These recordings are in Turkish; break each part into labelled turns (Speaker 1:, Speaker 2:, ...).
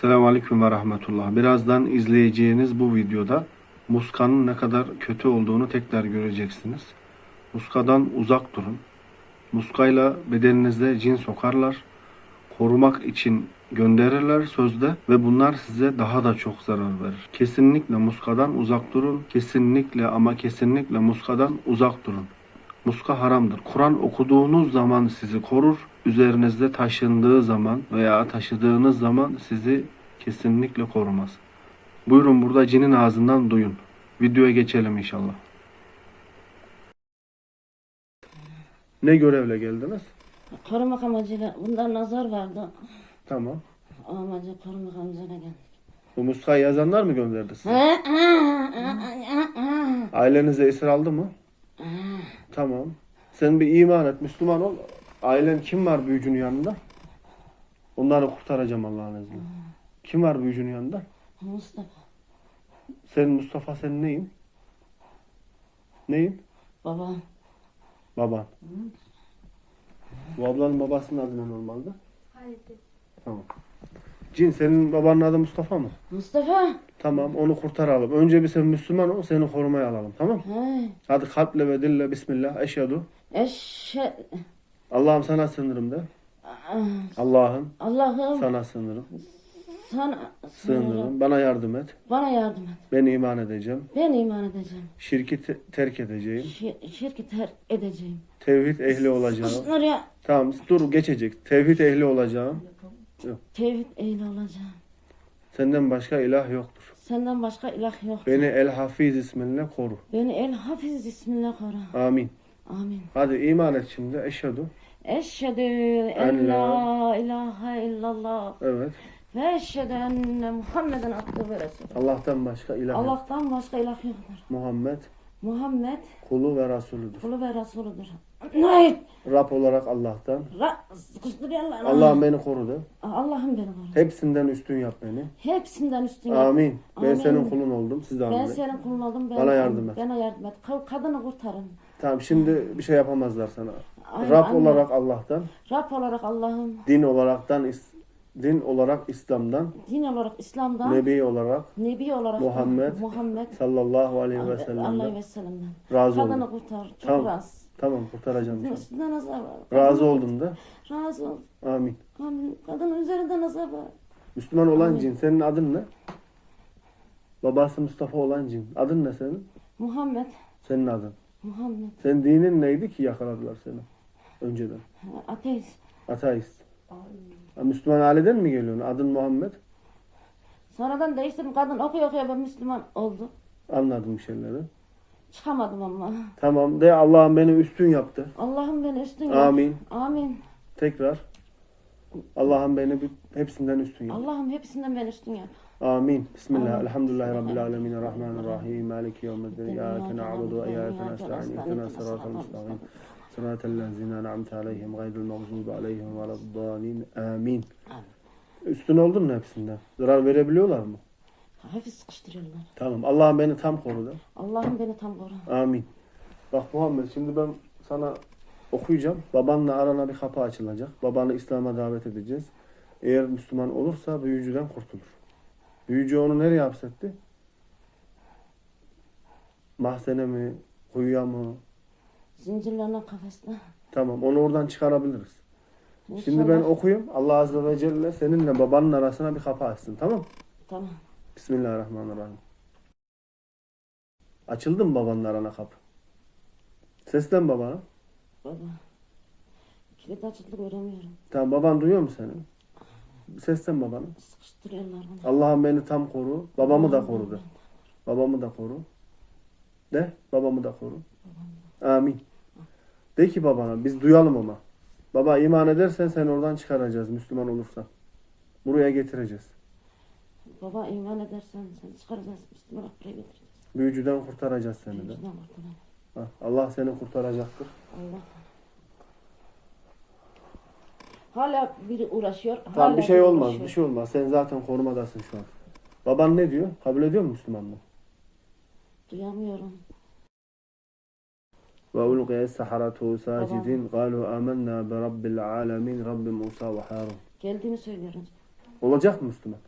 Speaker 1: Selamun Aleyküm ve Rahmetullah. Birazdan izleyeceğiniz bu videoda muskanın ne kadar kötü olduğunu tekrar göreceksiniz. Muskadan uzak durun. Muskayla bedeninize cin sokarlar. Korumak için gönderirler sözde ve bunlar size daha da çok zarar verir. Kesinlikle muskadan uzak durun. Kesinlikle ama kesinlikle muskadan uzak durun. Muska haramdır. Kur'an okuduğunuz zaman sizi korur. Üzerinizde taşındığı zaman veya taşıdığınız zaman sizi kesinlikle korumaz. Buyurun burada cinin ağzından duyun. Videoya geçelim inşallah. Ne görevle geldiniz?
Speaker 2: Korumak amacıyla bundan nazar vardı.
Speaker 1: Tamam.
Speaker 2: O amacı korumak amacıyla geldik.
Speaker 1: Bu muskayı yazanlar mı gönderdi size? Ailenize esir aldı mı? Tamam. Sen bir iman et, Müslüman ol. Ailen kim var büyücünün yanında? Onları kurtaracağım Allah'ın izniyle. Kim var büyücünün yanında?
Speaker 2: Mustafa.
Speaker 1: Sen Mustafa sen neyin? Neyin?
Speaker 2: Babam.
Speaker 1: Baban. Bu ablanın babasının adı ne normalde? Tamam. Cin senin babanın adı Mustafa mı?
Speaker 2: Mustafa.
Speaker 1: Tamam onu kurtaralım. Önce bir sen Müslüman ol seni korumaya alalım tamam
Speaker 2: Hey.
Speaker 1: Hadi kalple ve dille Bismillah eşhedü.
Speaker 2: Eşe...
Speaker 1: Allah'ım sana sığınırım de. Allah'ım
Speaker 2: Allah'ım
Speaker 1: sana sığınırım.
Speaker 2: sana
Speaker 1: Sığınırım. Bana yardım et.
Speaker 2: Bana yardım et.
Speaker 1: Ben iman edeceğim.
Speaker 2: Ben iman edeceğim.
Speaker 1: Şirki te- terk edeceğim.
Speaker 2: Şir şirki terk edeceğim.
Speaker 1: Tevhid ehli olacağım.
Speaker 2: Oraya
Speaker 1: Tamam dur geçecek. Tevhid ehli olacağım.
Speaker 2: Tevhid eyle olacağım.
Speaker 1: Senden başka ilah yoktur.
Speaker 2: Senden başka ilah yok.
Speaker 1: Beni El Hafiz isminle koru.
Speaker 2: Beni El Hafiz isminle koru.
Speaker 1: Amin.
Speaker 2: Amin.
Speaker 1: Hadi iman et şimdi. Eşhedü.
Speaker 2: Eşhedü
Speaker 1: En la-
Speaker 2: la ilahe illallah
Speaker 1: Evet.
Speaker 2: ve eşhedü enne Muhammeden abdühü ve resulü.
Speaker 1: Allah'tan başka ilah yok.
Speaker 2: Allah'tan başka ilah yoktur.
Speaker 1: Muhammed
Speaker 2: Muhammed
Speaker 1: kulu ve Resulüdür.
Speaker 2: kulu ve Resuludur. Hayır.
Speaker 1: Rab olarak Allah'tan.
Speaker 2: Ra sıkıştırıyorlar.
Speaker 1: Allah'ım beni koru de.
Speaker 2: Allah'ım beni koru.
Speaker 1: Hepsinden üstün yap beni.
Speaker 2: Hepsinden üstün yap.
Speaker 1: Amin. Ben
Speaker 2: Amin.
Speaker 1: senin kulun oldum. Siz de
Speaker 2: Ben
Speaker 1: amin.
Speaker 2: senin kulun oldum. Ben,
Speaker 1: Bana yardım et.
Speaker 2: Bana yardım et. Ka- Kadını kurtarın.
Speaker 1: Tamam şimdi bir şey yapamazlar sana.
Speaker 2: Aynen,
Speaker 1: Rab
Speaker 2: aynen.
Speaker 1: olarak Allah'tan,
Speaker 2: Rab olarak Allah'ım,
Speaker 1: din olaraktan is- din olarak İslam'dan,
Speaker 2: din olarak İslam'dan,
Speaker 1: Nebi olarak
Speaker 2: Nebi olarak
Speaker 1: Muhammed
Speaker 2: Muhammed
Speaker 1: sallallahu aleyhi ve
Speaker 2: Allah'a
Speaker 1: sellem'den
Speaker 2: ve sellem'den.
Speaker 1: razı
Speaker 2: Kadını
Speaker 1: oldum.
Speaker 2: kurtar. Çok
Speaker 1: Tamam.
Speaker 2: razı.
Speaker 1: Tamam kurtaracağım inşallah.
Speaker 2: Üstünden azar var.
Speaker 1: Razı oldum da.
Speaker 2: Razı ol.
Speaker 1: Amin.
Speaker 2: Amin. Kadının üzerinden azar var.
Speaker 1: Müslüman olan
Speaker 2: Amin.
Speaker 1: cin. Senin adın ne? Babası Mustafa olan cin. Adın ne senin?
Speaker 2: Muhammed.
Speaker 1: Senin adın.
Speaker 2: Muhammed.
Speaker 1: Senin dinin neydi ki yakaladılar seni? Önceden.
Speaker 2: Ateist.
Speaker 1: Ateist. Müslüman aileden mi geliyorsun? Adın Muhammed.
Speaker 2: Sonradan değiştirdim. Kadın okuyor okuyor ben Müslüman oldu.
Speaker 1: Anladım şeyleri.
Speaker 2: Çıkamadım ama.
Speaker 1: Tamam de Allah'ım beni üstün yaptı.
Speaker 2: Allah'ım beni üstün yap.
Speaker 1: Amin.
Speaker 2: Amin.
Speaker 1: Tekrar. Allah'ım beni hepsinden üstün yap.
Speaker 2: Allah'ım hepsinden beni üstün yap.
Speaker 1: Amin. Bismillah. Elhamdülillahi Rabbil alemin. Rahmanirrahim. Maliki yevmiddin. İyyâke na'budu ve iyyâke nesta'in. İhdina sıratal müstakîm. Sıratellezîne en'amte aleyhim gayril mağzûbi aleyhim veleddâlin. Amin. Üstün oldun mu hepsinden? Zarar verebiliyorlar mı?
Speaker 2: Hafif sıkıştırıyorlar.
Speaker 1: Tamam. Allah'ım beni tam koru da.
Speaker 2: Allah'ım beni tam koru.
Speaker 1: Amin. Bak Muhammed şimdi ben sana okuyacağım. Babanla arana bir kapı açılacak. Babanı İslam'a davet edeceğiz. Eğer Müslüman olursa büyücüden kurtulur. Büyücü onu nereye hapsetti? Mahzene mi? Kuyuya mı?
Speaker 2: Zincirlerine kafesle.
Speaker 1: Tamam onu oradan çıkarabiliriz. Şimdi
Speaker 2: İnşallah.
Speaker 1: ben okuyayım. Allah Azze ve Celle seninle babanın arasına bir kapı açsın. Tamam?
Speaker 2: Tamam.
Speaker 1: Bismillahirrahmanirrahim. Açıldı mı babanın arana kapı? Seslen babana.
Speaker 2: Baba. Kilit açıldı göremiyorum.
Speaker 1: Tamam baban duyuyor mu seni? Seslen babana.
Speaker 2: Sıkıştırıyorlar beni.
Speaker 1: Allah'ım beni tam koru. Babamı da koru de. Babamı da koru. De babamı da koru. Amin. De ki babana biz duyalım ama. Baba iman edersen sen oradan çıkaracağız Müslüman olursan. Buraya getireceğiz.
Speaker 2: Baba iman edersen seni çıkaracağız. Müslüman buraya getireceğiz.
Speaker 1: Büyücüden kurtaracağız seni de.
Speaker 2: Kurtulalım.
Speaker 1: Ha, Allah seni kurtaracaktır.
Speaker 2: Allah. Hala biri uğraşıyor.
Speaker 1: Tamam
Speaker 2: hala
Speaker 1: bir şey
Speaker 2: biri
Speaker 1: olmaz.
Speaker 2: uğraşıyor.
Speaker 1: Bir şey olmaz. Sen zaten korumadasın şu an. Baban ne diyor? Kabul ediyor mu Müslümanlığı?
Speaker 2: Duyamıyorum.
Speaker 1: وألقي السحرة ساجدين قالوا آمنا برب العالمين رب موسى وهارون
Speaker 2: Geldiğini söylüyorum.
Speaker 1: Olacak mı Müslüman?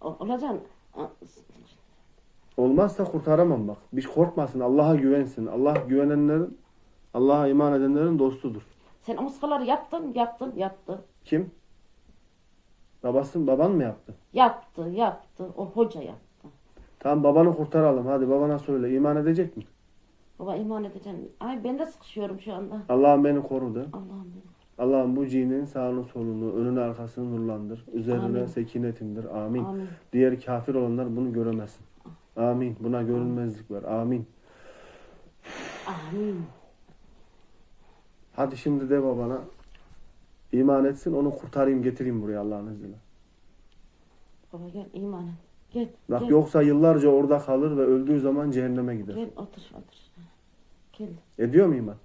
Speaker 2: Olacaksın.
Speaker 1: Olmazsa kurtaramam bak. Bir korkmasın. Allah'a güvensin. Allah güvenenlerin, Allah'a iman edenlerin dostudur.
Speaker 2: Sen o muskaları yaptın, yaptın, yaptı.
Speaker 1: Kim? Babasın, baban mı yaptı?
Speaker 2: Yaptı, yaptı. O hoca yaptı.
Speaker 1: Tamam babanı kurtaralım. Hadi babana söyle. İman edecek mi?
Speaker 2: Baba iman edeceğim. Ay ben de sıkışıyorum şu anda.
Speaker 1: Allah'ım beni koru de.
Speaker 2: Allah'ım benim.
Speaker 1: Allah'ım bu cinin sağını solunu, önünü arkasını nurlandır. Üzerine
Speaker 2: Amin.
Speaker 1: sekinetindir. Amin.
Speaker 2: Amin.
Speaker 1: Diğer kafir olanlar bunu göremesin. Amin. Buna görünmezlik ver. Amin.
Speaker 2: Amin.
Speaker 1: Hadi şimdi de babana iman etsin onu kurtarayım getireyim buraya Allah'ın izniyle.
Speaker 2: Baba gel iman et. Gel.
Speaker 1: Bak
Speaker 2: gel,
Speaker 1: yoksa yıllarca orada kalır ve öldüğü zaman cehenneme gider.
Speaker 2: Gel otur otur. Gel.
Speaker 1: Ediyor mu iman?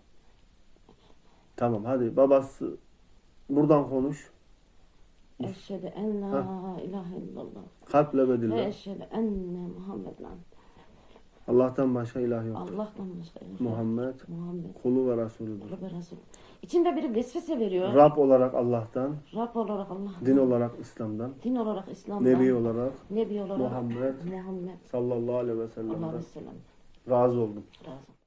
Speaker 1: Tamam hadi babası buradan konuş.
Speaker 2: Eşhedü en la ilahe illallah.
Speaker 1: Kalple ve
Speaker 2: Ve
Speaker 1: dille.
Speaker 2: eşhedü enne Muhammeden.
Speaker 1: Allah'tan başka ilah yok.
Speaker 2: Allah'tan başka ilah yok.
Speaker 1: Muhammed
Speaker 2: Muhammed.
Speaker 1: kulu ve Resulüdür.
Speaker 2: Kulu ve Resul. İçinde biri vesvese veriyor.
Speaker 1: Rab olarak Allah'tan,
Speaker 2: Rab olarak Allah.
Speaker 1: din olarak İslam'dan,
Speaker 2: Din olarak İslam'dan.
Speaker 1: Nebi olarak
Speaker 2: Nebi olarak.
Speaker 1: Muhammed
Speaker 2: Muhammed.
Speaker 1: sallallahu aleyhi ve sellem'den
Speaker 2: ve sellem.
Speaker 1: razı oldum.
Speaker 2: Razı.